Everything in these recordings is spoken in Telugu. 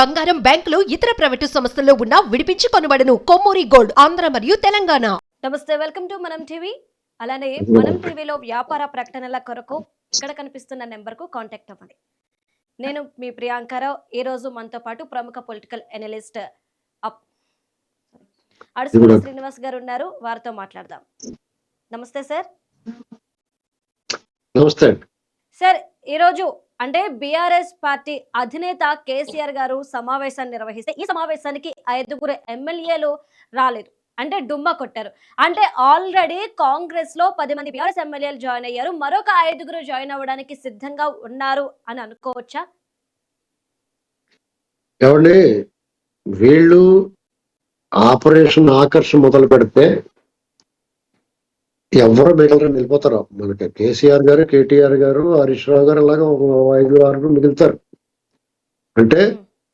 బంగారం బ్యాంకులు ఇతర ప్రైవేటు సంస్థల్లో ఉన్న విడిపించి కొనబడను. కొమ్మూరి గోల్డ్ ఆంధ్ర మరియు తెలంగాణ. నమస్తే వెల్కమ్ టు మనం టీవీ. అలానే మనం టీవీలో వ్యాపార ప్రకటనల కొరకు ఇక్కడ కనిపిస్తున్న నెంబర్కు కాంటాక్ట్ అవ్వండి. నేను మీ ప్రియాంకారావు ఈ రోజు మనతో పాటు ప్రముఖ పొలిటికల్ ఎనలిస్ట్ అప్ అడుసుమల్లి శ్రీనివాస్ గారు ఉన్నారు. వారితో మాట్లాడదాం. నమస్తే సార్. నమస్తే. సార్ ఈరోజు అంటే బీఆర్ఎస్ పార్టీ అధినేత కేసీఆర్ గారు సమావేశాన్ని నిర్వహిస్తే ఈ సమావేశానికి ఐదుగురు ఎమ్మెల్యేలు రాలేదు. అంటే డుమ్మ కొట్టారు. అంటే ఆల్రెడీ కాంగ్రెస్లో పది మంది బీఆర్ఎస్ ఎమ్మెల్యేలు జాయిన్ అయ్యారు. మరొక ఐదుగురు జాయిన్ అవ్వడానికి సిద్ధంగా ఉన్నారు అని అనుకోవచ్చా? ఏమండి? వీళ్ళు ఆపరేషన్ ఆకర్షణ మొదలు పెడితే ఎవరు మిగలరని వెళ్ళిపోతారు మనకి కేసీఆర్ గారు కేటీఆర్ గారు హరీష్ రావు గారు అలాగా ఒక ఐదు ఆరుగురు మిగులుతారు. అంటే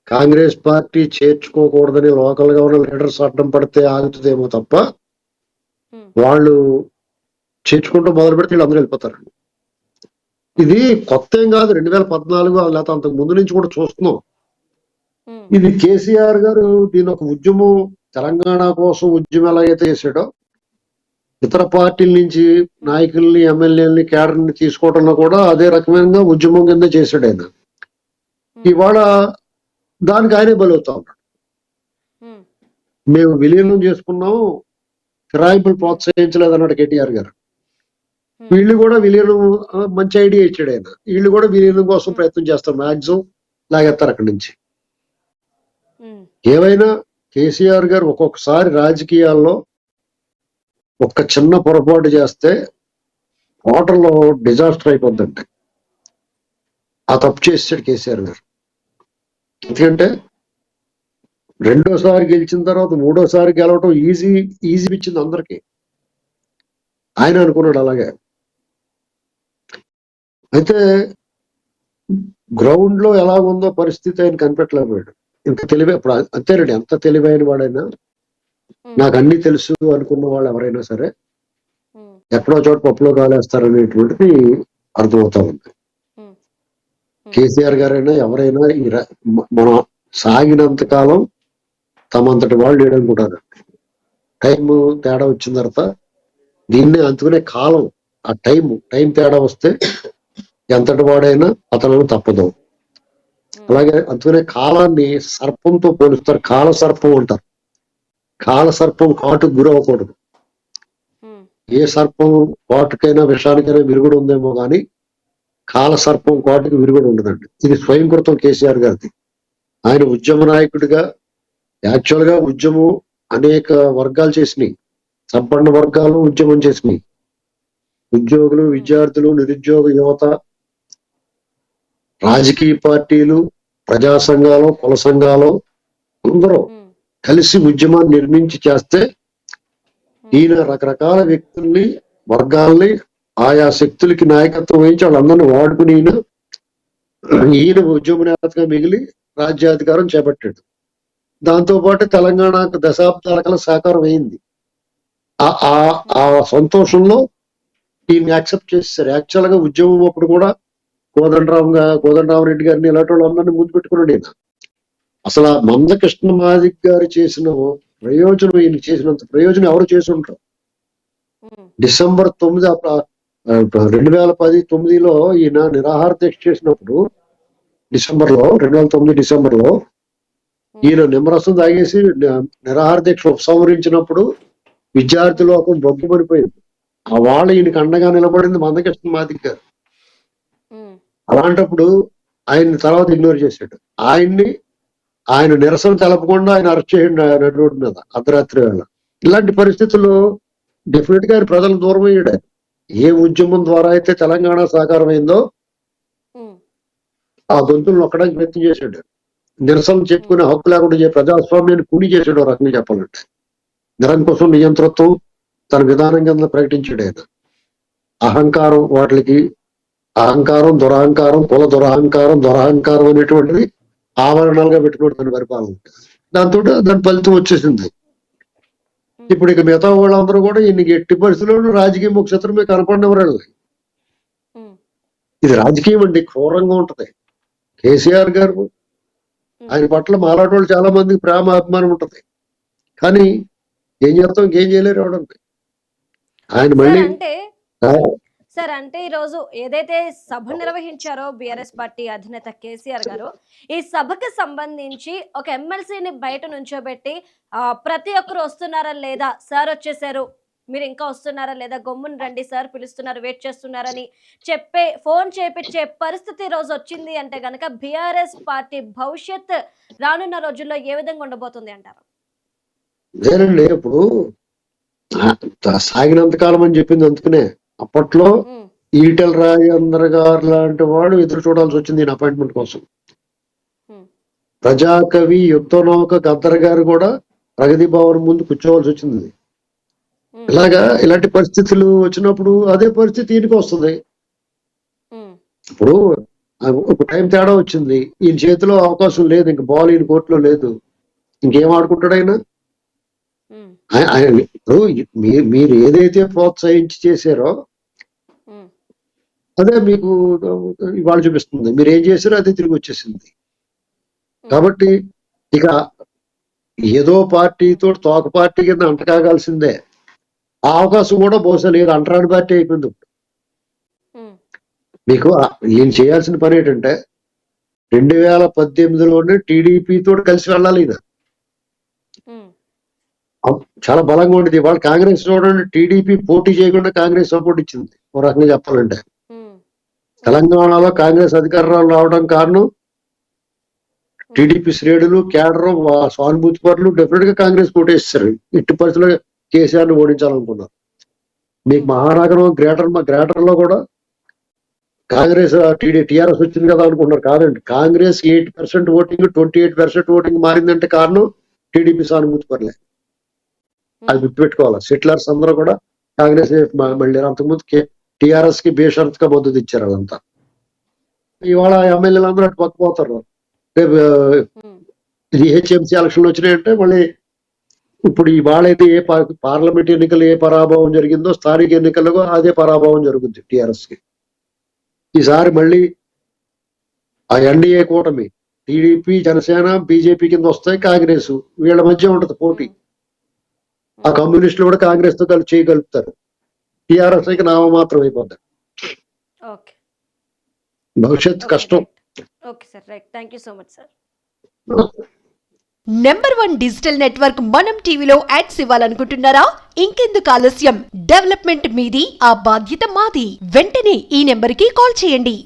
కాంగ్రెస్ పార్టీ చేర్చుకోకూడదని లోకల్గా ఉన్న లీడర్స్ అడ్డం పడితే ఆగుతుందేమో తప్ప వాళ్ళు చేర్చుకుంటూ మొదలు పెడితే వీళ్ళు అందరూ వెళ్ళిపోతారు. ఇది కొత్త ఏం కాదు. రెండు వేల పద్నాలుగు లేకపోతే అంతకు ముందు నుంచి కూడా చూస్తున్నాం. ఇది కేసీఆర్ గారు దీని ఒక ఉద్యమం తెలంగాణ కోసం ఉద్యమం ఎలాగైతే చేశాడో ఇతర పార్టీల నుంచి నాయకుల్ని ఎమ్మెల్యేలని కేడర్ని తీసుకోవడంలో కూడా అదే రకమైన ఉద్యమం కింద చేశాడు ఆయన. ఇవాళ దానికి ఆయనే బలవుతా ఉన్నాడు. మేము. విలీనం చేసుకున్నాం ఫిరాయింపులు ప్రోత్సహించలేదు అన్నాడు కేటీఆర్ గారు. వీళ్ళు కూడా విలీనం మంచి ఐడియా ఇచ్చాడు ఆయన. వీళ్ళు కూడా విలీనం కోసం ప్రయత్నం చేస్తారు మాక్సిమం లాగేస్తారు అక్కడి నుంచి. ఏవైనా కేసీఆర్ గారు ఒక్కొక్కసారి రాజకీయాల్లో ఒక్క చిన్న పొరపాటు చేస్తే హోటల్లో డిజాస్టర్ అయిపోద్దండి. ఆ తప్పు చేసాడు కేసీఆర్ గారు. ఎందుకంటే రెండోసారి గెలిచిన తర్వాత మూడోసారి గెలవటం ఈజీ ఈజీ ఇచ్చింది అందరికీ. ఆయన అనుకున్నాడు అలాగే. అయితే గ్రౌండ్లో ఎలా ఉందో పరిస్థితి ఆయన కనిపెట్టలేకపోయాడు. ఇంత తెలివి అప్పుడు అంతేనండి ఎంత తెలివైన వాడైనా నాకు అన్ని తెలుసు అనుకున్న వాళ్ళు ఎవరైనా సరే ఎక్కడో చోట పప్పులో కాలేస్తారనేటువంటిది అర్థమవుతా ఉంది. కేసీఆర్ గారైనా ఎవరైనా మన సాగినంత కాలం తమంతటి వాళ్ళు లేడనుకుంటారు. టైం తేడా వచ్చిన తర్వాత దీన్ని అందుకునే కాలం ఆ టైం టైం తేడా వస్తే ఎంతటి వాడైనా అతను తప్పదు. అలాగే అందుకనే కాలాన్ని సర్పంతో పోలుస్తారు కాల సర్పం అంటారు. కాల సర్పం కాటుకు గురవ్వకూడదు. ఉమ్, ఏ సర్పం కాటుకైనా విషానికైనా విరుగుడు ఉందేమో కానీ కాల సర్పం కాటుకు విరుగుడు ఉండదండి. ఇది స్వయంకృతం కేసీఆర్ గారిది. ఆయన ఉద్యమ నాయకుడిగా యాక్చువల్గా ఉద్యమం అనేక వర్గాలు చేసినాయి. సంపన్న వర్గాలు ఉద్యమం చేసినాయి. ఉద్యోగులు విద్యార్థులు నిరుద్యోగ యువత రాజకీయ పార్టీలు ప్రజా సంఘాలు కుల సంఘాలు అందరూ కలిసి ఉద్యమాన్ని నిర్మించి చేస్తే ఈయన రకరకాల వ్యక్తుల్ని వర్గాల్ని ఆయా శక్తులకి నాయకత్వం వహించి వాళ్ళందరినీ వాడుకుని ఈయన ఈయన ఉద్యమ నేతగా మిగిలి రాజ్యాధికారం చేపట్టాడు. దాంతో పాటు తెలంగాణకు దశాబ్దాల కల సాకారం అయింది. ఆ- సంతోషంలో ఈయన యాక్సెప్ట్ చేశారు యాక్చువల్గా ఉద్యమం అప్పుడు కూడా కోదండరామ్గా కోదండరామరెడ్డి గారిని ఇలాంటి వాళ్ళందరినీ ముందు పెట్టుకున్నాడు ఈయన. అసలు ఆ మందకృష్ణ మాదిక్ గారు చేసిన ప్రయోజనం ఈయన చేసినంత ప్రయోజనం ఎవరు చేసి ఉంటారు? డిసెంబర్ తొమ్మిది రెండు వేల పది తొమ్మిదిలో ఈయన నిరాహార దీక్ష చేసినప్పుడు డిసెంబర్లో రెండు వేల తొమ్మిది డిసెంబర్లో ఈయన నిమ్మరసం తాగేసి నిరాహార దీక్ష ఉపసంహరించినప్పుడు విద్యార్థి లోకం బొగ్గు పడిపోయింది ఆ వాళ్ళు ఈయనకి అండగా నిలబడింది మందకృష్ణ మాదిక్ గారు. అలాంటప్పుడు ఆయన తర్వాత ఇగ్నోర్ చేశాడు. ఆయన్ని ఆయన నిరసన తెలపకుండా ఆయన అరెస్ట్ చేయండి ఆయన రోడ్డు మీద అర్ధరాత్రి వేళ. ఇలాంటి పరిస్థితుల్లో డెఫినెట్గా ఆయన ప్రజలు దూరం అయ్యాడు. ఏ ఉద్యమం ద్వారా అయితే తెలంగాణ సాకారం అయిందో ఉమ్, ఆ గొంతులు నొక్కడానికి ప్రయత్నం చేశాడు. నిరసన చెప్పుకునే హక్కు లేకుండా ప్రజాస్వామ్యాన్ని కూడి చేశాడు ఒక రకంగా చెప్పాలంటే. నిరంకుశం నియంతృత్వం తన విధానం కింద ప్రకటించాడు ఆయన. అహంకారం వాటికి అహంకారం దురహంకారం కుల దురహంకారం దురహంకారం అనేటువంటిది ఆవరణాలుగా పెట్టుకోవడం తన పరిపాలన. దాంతో దాని ఫలితం వచ్చేసింది. ఇప్పుడు ఇక మిగతా వాళ్ళందరూ కూడా ఇన్ని ఎట్టి పరిస్థితుల్లో రాజకీయ ముఖ్యత్రమే కనపడినవారు ఉమ్, ఇది రాజకీయం అండి క్రూరంగా ఉంటది. కేసీఆర్ గారు ఆయన పట్ల మాలాటి వాళ్ళు చాలా మందికి ప్రేమ అభిమానం ఉంటది. కానీ ఏం చేస్తాం ఇంకేం చేయలేరు ఆయన మళ్ళీ సార్ అంటే ఈ రోజు ఏదైతే సభ నిర్వహించారో బిఆర్ఎస్ పార్టీ అధినేత కేసీఆర్ గారు ఈ సభకు సంబంధించి ఒక ఎమ్మెల్సీని బయట నుంచోబెట్టి ప్రతి ఒక్కరు వస్తున్నారా లేదా? సార్ వచ్చేసారు. మీరు ఇంకా వస్తున్నారా లేదా? గమ్మున రండి సార్ పిలుస్తున్నారు వెయిట్ చేస్తున్నారని చెప్పే ఫోన్ చేపించే పరిస్థితి రోజు వచ్చింది అంటే గనక బిఆర్ఎస్ పార్టీ భవిష్యత్ రానున్న రోజుల్లో ఏ విధంగా ఉండబోతుంది అంటారు? ఇప్పుడు సాగినంత కాలం అని చెప్పింది అందుకనే. అప్పట్లో ఈటెల రాజేంద్ర గారు లాంటి వాడు ఎదురు చూడాల్సి వచ్చింది ఈయన అపాయింట్మెంట్ కోసం. ప్రజాకవి యుద్ధనౌక గద్దర్ గారు కూడా ప్రగతి భవన్ ముందు కూర్చోవాల్సి వచ్చింది. ఇలాగా ఇలాంటి పరిస్థితులు వచ్చినప్పుడు అదే పరిస్థితి ఈయనకి వస్తుంది. ఇప్పుడు ఒక టైం తేడా వచ్చింది. ఈయన చేతిలో అవకాశం లేదు ఇంక బాల్ ఈయన కోర్టులో లేదు. ఇంకేం ఆడుకుంటాడు ఆయన ఉమ్, ఆయ- ఆయన ఇప్పుడు మీరు మీరు ఏదైతే ప్రోత్సహించి చేశారో అదే మీకు ఇవాళ చూపిస్తుంది. మీరు ఏం చేశారో అదే తిరిగి వచ్చేసింది. కాబట్టి ఇక ఏదో పార్టీతో తోక పార్టీ కింద అంటకాగాల్సిందే ఆ అవకాశం కూడా బహుశా లేదు. అంటరాని పార్టీ అయిపోయింది మీకు ఈయన చేయాల్సిన పని ఏంటంటే రెండు వేల పద్దెనిమిదిలోనే టీడీపీ తోటి కలిసి వెళ్ళాలి ఈయన. అవ్- చాలా బలంగా ఉండేది. వాళ్ళు కాంగ్రెస్ చూడండి టీడీపీ పోటీ చేయకుండా కాంగ్రెస్ సపోర్ట్ ఇచ్చింది. ఓ రకంగా చెప్పాలంటే. తెలంగాణలో కాంగ్రెస్ అధికారంలో రావడం కారణం టీడీపీ శ్రేణులు కేడర్ సానుభూతి పరులు డెఫినెట్గా కాంగ్రెస్ ఓటేస్తారు ఎట్టి పరిస్థితుల్లో కేసీఆర్ని ఓడించాలనుకున్నారు. మీకు మహానగరం గ్రేటర్ గ్రేటర్లో కూడా కాంగ్రెస్ టీడీ టీఆర్ఎస్ వచ్చింది కదా అనుకున్నారు కాదండి. Congress eight percent voting twenty eight percent voting మారిందంటే కారణం టీడీపీ సానుభూతి పరులే. అది గుర్తుపెట్టుకోవాలి? సెటిలర్స్ అందరూ కూడా కాంగ్రెస్ మళ్ళీ అంతకుముందు టిఆర్ఎస్కి బేషరత్గా మద్దతు ఇచ్చారు అదంతా. ఇవాళ ఎమ్మెల్యేలు అందరూ అటు పక్కపోతారు రేపు ఉమ్, జిహెచ్ఎంసీ ఎలక్షన్లు వచ్చినాయంటే మళ్ళీ ఇప్పుడు ఇవాళ అయితే ఏ పార్లమెంట్ ఎన్నికలు ఏ పరాభవం జరిగిందో స్థానిక ఎన్నికల్లో అదే పరాభవం జరుగుద్ది టిఆర్ఎస్కి ఈసారి మళ్ళీ ఆ ఎన్డీఏ కూటమి టీడీపీ జనసేన బీజేపీ కింద వస్తాయి కాంగ్రెస్ వీళ్ళ మధ్య ఉంటది పోటీ. ఆ కమ్యూనిస్టులు కూడా కాంగ్రెస్తో కలిసి చేయగలుగుతారు. టిఆర్ఎస్కి నామమాత్రం అయిపోతాయి ఓకే. భవిష్యత్తు కష్టం. Okay sir right. Thank you so much sir. Number one digital network మనం టీవీలో యాడ్స్ ఇవ్వాలనుకుంటున్నారా? ఇంకెందుకు ఆలస్యం? డెవలప్మెంట్ మీది ఆ బాధ్యత మాది. వెంటనే ఈ నెంబర్కి కాల్ చేయండి.